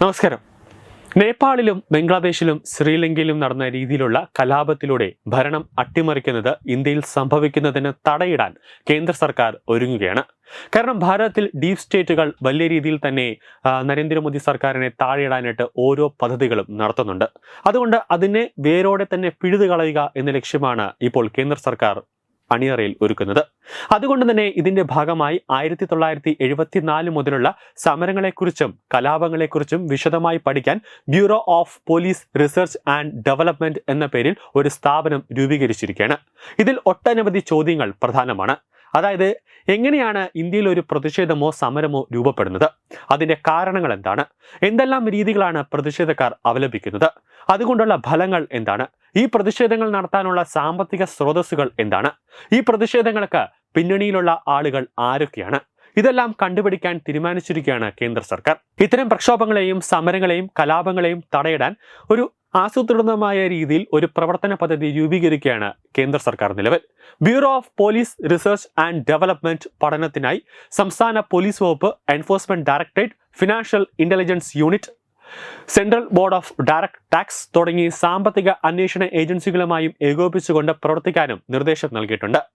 നമസ്കാരം. നേപ്പാളിലും ബംഗ്ലാദേശിലും ശ്രീലങ്കയിലും നടന്ന രീതിയിലുള്ള കലാപത്തിലൂടെ ഭരണം അട്ടിമറിക്കുന്നത് ഇന്ത്യയിൽ സംഭവിക്കുന്നതിന് തടയിടാൻ കേന്ദ്ര സർക്കാർ ഒരുങ്ങുകയാണ്. കാരണം ഭാരതത്തിൽ ഡീപ് സ്റ്റേറ്റുകൾ വലിയ രീതിയിൽ തന്നെ നരേന്ദ്രമോദി സർക്കാരിനെ താഴെയിടാനായിട്ട് ഓരോ പദ്ധതികളും നടത്തുന്നുണ്ട്. അതുകൊണ്ട് അതിനെ വേരോടെ തന്നെ പിഴുതുകളയുക എന്ന ലക്ഷ്യമാണ് ഇപ്പോൾ കേന്ദ്ര സർക്കാർ അണിയറയിൽ ഒരുക്കുന്നത്. അതുകൊണ്ട് തന്നെ ഇതിന്റെ ഭാഗമായി ആയിരത്തി തൊള്ളായിരത്തി എഴുപത്തിനാല് മുതലുള്ള സമരങ്ങളെക്കുറിച്ചും കലാപങ്ങളെക്കുറിച്ചും വിശദമായി പഠിക്കാൻ Bureau of Police Research and Development എന്ന പേരിൽ ഒരു സ്ഥാപനം രൂപീകരിച്ചിരിക്കുകയാണ്. ഇതിൽ ഒട്ടനവധി ചോദ്യങ്ങൾ പ്രധാനമാണ്. അതായത് എങ്ങനെയാണ് ഇന്ത്യയിൽ ഒരു പ്രതിഷേധമോ സമരമോ രൂപപ്പെടുന്നത്? അതിന്റെ കാരണങ്ങൾ എന്താണ്? എന്തെല്ലാം രീതികളാണ് പ്രതിഷേധക്കാർ അവലംബിക്കുന്നത്? അതുകൊണ്ടുള്ള ഫലങ്ങൾ എന്താണ്? ഈ പ്രതിഷേധങ്ങൾ നടത്താനുള്ള സാമ്പത്തിക സ്രോതസ്സുകൾ എന്താണ്? ഈ പ്രതിഷേധങ്ങൾക്ക് പിന്നണിയിലുള്ള ആളുകൾ ആരൊക്കെയാണ്? ഇതെല്ലാം കണ്ടുപിടിക്കാൻ തീരുമാനിച്ചിരിക്കുകയാണ് കേന്ദ്ര സർക്കാർ. ഇത്തരം പ്രക്ഷോഭങ്ങളെയും സമരങ്ങളെയും കലാപങ്ങളെയും തടയിടാൻ ഒരു ആസൂത്രിതമായ രീതിയിൽ ഒരു പ്രവർത്തന പദ്ധതി രൂപീകരിക്കുകയാണ് കേന്ദ്ര സർക്കാർ നിലവിൽ. Bureau of Police Research and Development പഠനത്തിനായി സംസ്ഥാന പോലീസ് വകുപ്പ് Enforcement Directorate Financial Intelligence Unit Central Board of Direct Tax തുടങ്ങി സാമ്പത്തിക അന്വേഷണ ഏജൻസികളുമായും ഏകോപിച്ചുകൊണ്ട് പ്രവർത്തിക്കാനും നിർദ്ദേശം നൽകിയിട്ടുണ്ട്.